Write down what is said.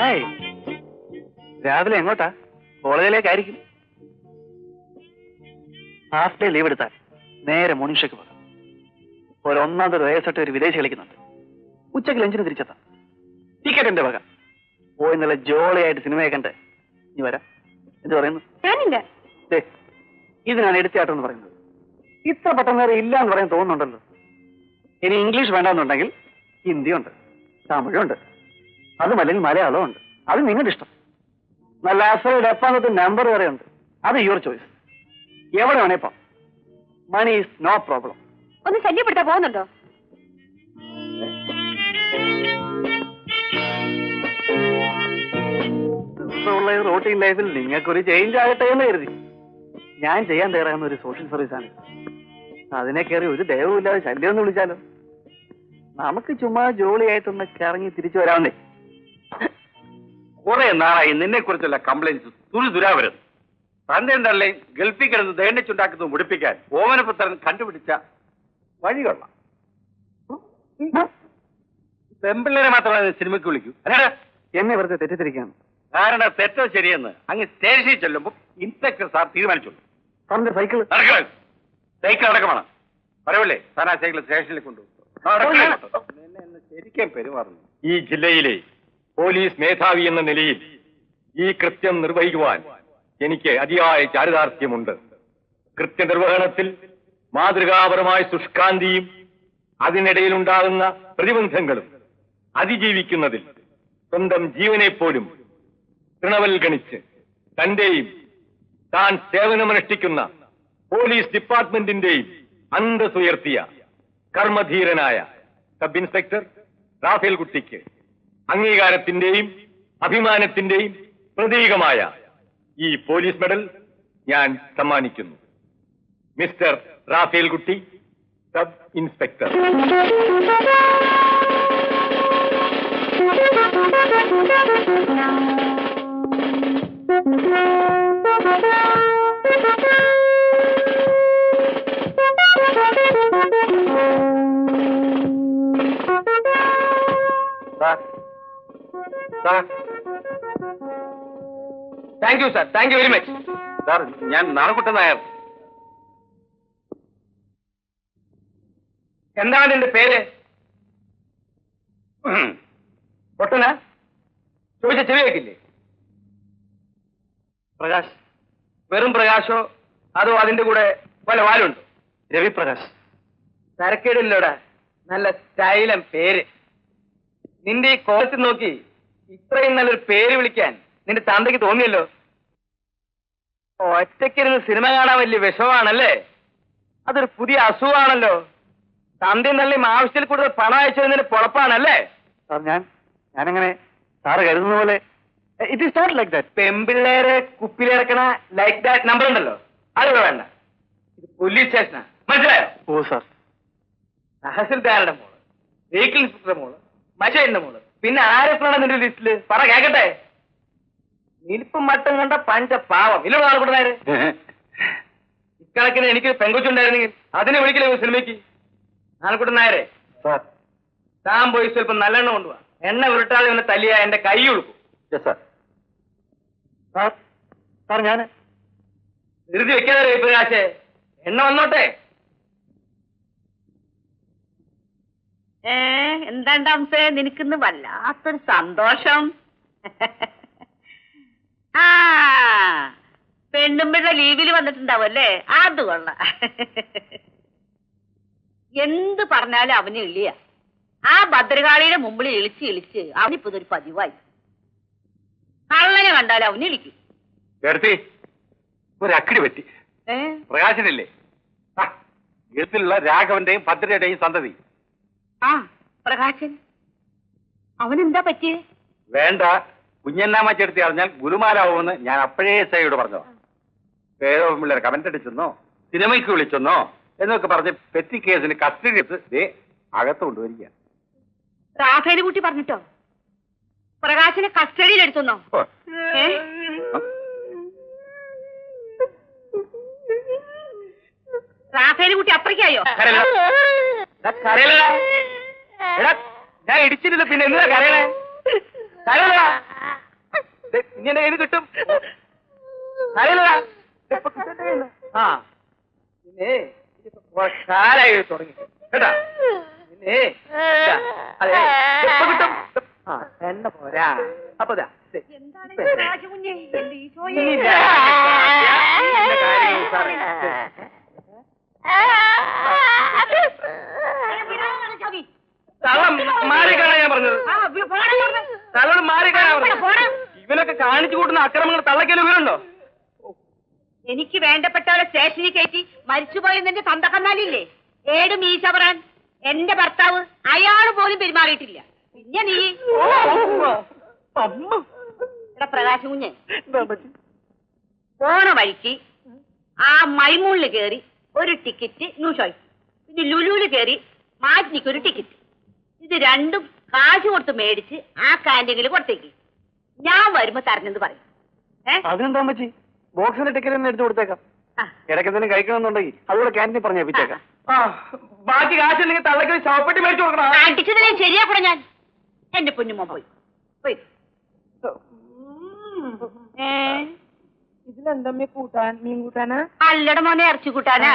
Hi രാവിലെ എങ്ങോട്ടാ? കോളേജിലേക്കായിരിക്കും. Half day leave എടുത്താൽ നേരെ മോർണിംഗ് പോകാം. ഒരു തരം വയസ്സട്ട് ഒരു വിദേശി കളിക്കുന്നുണ്ട്. ഉച്ചയ്ക്ക് ലഞ്ചിന് തിരിച്ചെത്താം. ടിക്കറ്റ് എന്റെ വക. പോയി നല്ല ജോളിയായിട്ട് സിനിമയെ കണ്ട് ഇനി വരാം. എന്ത് പറയുന്നു? ഞാനില്ല. ഇതിനാണ് എടുത്തിയാട്ടം എന്ന് പറയുന്നത്. ഇത്ര പെട്ടെന്ന് നേരെ ഇല്ല എന്ന് പറയാൻ തോന്നുന്നുണ്ടല്ലോ. ഇനി ഇംഗ്ലീഷ് വേണ്ടെന്നുണ്ടെങ്കിൽ ഹിന്ദിയുണ്ട് തമിഴുണ്ട്. അതുമല്ലെങ്കിൽ മലയാളവും ഉണ്ട്. അത് നിങ്ങളുടെ ഇഷ്ടം. നല്ല അസൽ എപ്പാന്നത്തെ നമ്പർ വരെ ഉണ്ട്. അത് യുവർ ചോയ്സ് എവിടെ വേണേ ഇപ്പം മണി ഈസ് നോ പ്രോബ്ലം ഒന്ന് ശല്യപ്പെടുത്താൻ പോകുന്നുണ്ടോ? ഉള്ള റോട്ടീൻ ലൈഫിൽ നിങ്ങൾക്കൊരു ചേഞ്ച് ആകട്ടെ എന്ന് കരുതി. ഞാൻ ചെയ്യാൻ തയ്യാറാകുന്ന ഒരു സോഷ്യൽ സർവീസ് ആണ്. അതിനെ കയറി ഒരു ദയവുമില്ലാതെ ശല്യം എന്ന് വിളിച്ചാലോ? നമുക്ക് ചുമ്മാ ജോളിയായിട്ടൊന്ന് കറങ്ങി തിരിച്ചു വരാവുന്നേ. കുറെ നാളായി നിന്നെ കുറിച്ചുള്ള കംപ്ലൈൻസ് തുരു ദുരാവരുത് തന്റെ തള്ളയും ഗൾഫിൽ കിടന്ന് ദേണ്ണിച്ചുണ്ടാക്കുന്നത് മുടിപ്പിക്കാൻ ഓമനപുത്രൻ കണ്ടുപിടിച്ച വഴികൊള്ള പെമ്പിള്ളേരെ മാത്രമേ സിനിമയ്ക്ക് വിളിക്കൂ. എന്നെ വെറുതെ തെറ്റിദ്ധരിക്കാണ് കാരണം തെറ്റോ ശരിയെന്ന് അങ്ങ് സ്റ്റേഷനിൽ ചെല്ലുമ്പോൾ ഇൻസ്പെക്ടർ സാർ തീരുമാനിച്ചുള്ളൂ സാറിന്റെ സൈക്കിൾ സൈക്കിൾ അടക്കമാണ് പറയൂലേ സാർ ആ സൈക്കിൾ സ്റ്റേഷനിൽ കൊണ്ടുപോകും. ശരിക്കും പെരുമാറുന്നു. ഈ ജില്ലയിലെ പോലീസ് മേധാവി എന്ന നിലയിൽ ഈ കൃത്യം നിർവഹിക്കുവാൻ എനിക്ക് അതിയായ ചാരിതാർത്ഥ്യമുണ്ട്. കൃത്യനിർവഹണത്തിൽ മാതൃകാപരമായ ശുഷ്കാന്തിയും അതിനിടയിലുണ്ടാകുന്ന പ്രതിബന്ധങ്ങളും അതിജീവിക്കുന്നതിൽ സ്വന്തം ജീവനെപ്പോലും തൃണവൽഗണിച്ച് തന്റെയും താൻ സേവനമനുഷ്ഠിക്കുന്ന പോലീസ് ഡിപ്പാർട്ട്മെന്റിന്റെയും അന്തസ്സുയർത്തിയ കർമ്മധീരനായ സബ് ഇൻസ്പെക്ടർ റാഫേൽ കുട്ടിക്ക് അംഗീകാരത്തിന്റെയും അഭിമാനത്തിന്റെയും പ്രതീകമായ ഈ പോലീസ് മെഡൽ ഞാൻ സമ്മാനിക്കുന്നു. Mister Raphael Kutty sub inspector. Sir thank you sir thank you very much sir ഞാൻ നാണക്കുട്ടൻ നായർ. എന്താണ് നിന്റെ പേര്? പൊട്ടന? ചോദിച്ച ചെവി വെക്കില്ലേ പ്രകാശ്. വെറും പ്രകാശോ അതോ അതിന്റെ കൂടെ പല വാലുണ്ടോ? രവിപ്രകാശ്. തരക്കേടില്ലോടാ. നല്ല സ്റ്റൈലം പേര്. നിന്റെ ഈ കോലത്തിൽ നോക്കി ഇത്രയും നല്ലൊരു പേര് വിളിക്കാൻ നിന്റെ തന്തയ്ക്ക് തോന്നിയല്ലോ? ഒറ്റയ്ക്കിരുന്ന് സിനിമ കാണാൻ വലിയ വിഷമാണല്ലേ അതൊരു പുതിയ അസുഖമാണല്ലോ. തന്തയും തള്ളിയും ആവശ്യത്തിൽ കൂടുതൽ പണം അയച്ചതിന്റെ പൊളപ്പാണല്ലേ? സാർ ഞാൻ ഞാനങ്ങനെ സാറ് കരുതുന്ന പോലെ it is not like that പെമ്പിള്ളേരെ കുപ്പിലിറക്കണ ലൈക്ക് ദാറ്റ് നമ്പർ ഉണ്ടല്ലോ. അതിവിടെ വേണ്ട. ഇത് പോലീസ് സ്റ്റേഷനാ മനസ്സിലായോ? ഓ സാർ. തഹസിൽദാരുടെ മോൾ വെഹിക്കിൾ ഇൻസ്പെക്ടറുടെ മോൾ മഷേന്റെ മോൾ. പിന്നെ ആരൊക്കെയാണ് നിന്റെ ലിസ്റ്റിൽ പറ കേക്കട്ടെ. നിൽപ്പും മട്ടും കണ്ട പഞ്ച പാവം ഇല്ല നാളെ ഇക്കണക്കിന് എനിക്ക് പെങ്കൊച്ചുണ്ടായിരുന്നെങ്കിൽ അതിനെ വിളിക്കില്ല സിനിമയ്ക്ക്? സാർ. താൻ പോയി സ്വല്പം നല്ലെണ്ണ കൊണ്ടുപോവാ എണ്ണ ഉരുട്ടാതെ ഇവനെ തല്ലിയ എന്റെ കൈ ഒഴുക്കും സാർ ഞാൻ ധൃതി വെക്കാതെ പ്രകാശേ എണ്ണ വന്നോട്ടെ. ഏ എന്താണ്ടാമസേ നിനക്കിന്ന് വല്ലാത്തൊരു സന്തോഷം. ആ പെണ്ണുമ്പഴ ലീവിൽ വന്നിട്ടുണ്ടാവും അല്ലേ? അത് കൊള്ളാം. എന്ത് പറഞ്ഞാലും അവന് ഇളിയ ആ ഭദ്രകാളിയുടെ മുമ്പിൽ ഇളിച്ച് ഇളിച്ച് അവനിപ്പോ ഇതൊരു പതിവായി. കള്ളനെ കണ്ടാലും അവന് ഇളിക്കും. ഒരു അക്കിടി പറ്റി. പ്രകാശനില്ലേ? എഴുത്തിലുള്ള രാഘവന്റെയും ഭദ്രയുടെയും സന്തതി. ആ പ്രകാശൻ. അവനെന്താ പറ്റിയേ? വേണ്ട. കുഞ്ഞന്നാമച്ചെടുത്തി അറിഞ്ഞാൽ ഗുരുമാരാവുമെന്ന് ഞാൻ അപ്പോഴേ സയോട് പറഞ്ഞു പേരോ പിള്ളേർ കമന്റ് അടിച്ചെന്നോ സിനിമയ്ക്ക് വിളിച്ചെന്നോ എന്നൊക്കെ പറഞ്ഞ് പെറ്റി കേസിന് കസ്റ്റഡി എടുത്ത് ദേ അകത്ത് കൊണ്ടുവരിക റാഫേൽ കുട്ടി പറഞ്ഞിട്ടോ? പ്രകാശിനെ കസ്റ്റഡിയിൽ എടുത്തുന്നോ? ഓ, ഏ? റാഫേൽ കുട്ടി അപ്പുറയ്ക്കായോ. എടാ, ഞാൻ ഇടിച്ചിട്ടില്ല പിന്നെ എന്താ കരയണേ? ഇനി എന്റെ കയ്യിൽ കിട്ടും? കയ്യിന്ന്. ആ. പിന്നെ കാലായി തുടങ്ങി. കേട്ടാ? പിന്നെ ഇതാ, അതെ ഇപ്പൊ കിട്ടും. ആ എണ്ണ പോരാ. അപ്പൊ ഇത് കാണിച്ചു കൂട്ടുന്ന അക്രമങ്ങൾ തള്ളക്കൽ വീരുണ്ടോ എനിക്ക് വേണ്ടപ്പെട്ടവരെ സ്റ്റേഷനിൽ കയറ്റി മരിച്ചുപോയെന്നെ തന്തക്കന്നാലില്ലേ ഏട് മീശവറാൻ എന്റെ ഭർത്താവ് അയാൾ പോലും പെരുമാറിയിട്ടില്ല. പിന്നെ നീ? എടാ പ്രകാശ് കുഞ്ഞെ. പോണ വഴിക്ക് ആ മൈമൂളിൽ കയറി ഒരു ടിക്കറ്റ് ന്യൂഷോയ് പിന്നെ ലുലുവിൽ കയറി മാറ്റിനിക്ക് ഒരു ടിക്കറ്റ്. ഇത് രണ്ടും കാശ് കൊടുത്ത് മേടിച്ച് ആ കാന്റീനിൽ കൊടുത്തേക്ക്. ഞാൻ വരുമ്പോ തരണെന്ന് പറയും. അതിനെന്താ പറ്റി ബോക്സിന്റെ ടിക്കറ്റ് തന്നെ എടുത്തു കൊടുത്തേക്കാം. ഇടയ്ക്ക് എന്തെങ്കിലും കഴിക്കണമെന്നുണ്ടെങ്കിൽ അതുകൂടെ ക്യാന്റീൻ പറഞ്ഞ് ഏൽപ്പിച്ചേക്കാം ബാക്കി കാശില്ലെങ്കിൽ തള്ളക്ക് ശവപ്പെട്ടി മേടിച്ചു കൊടുക്കണം? അടിച്ചതിനെ ശരിയാക്കൂടെ ഞാൻ? എന്റെ പൊന്നുമോ പോയി. പോയി. ഇതിലെന്തമ്മേ കൂട്ടാൻ മീൻ കൂട്ടാനാ? അല്ലട മോനെ ഇറച്ചി കൂട്ടാനാ.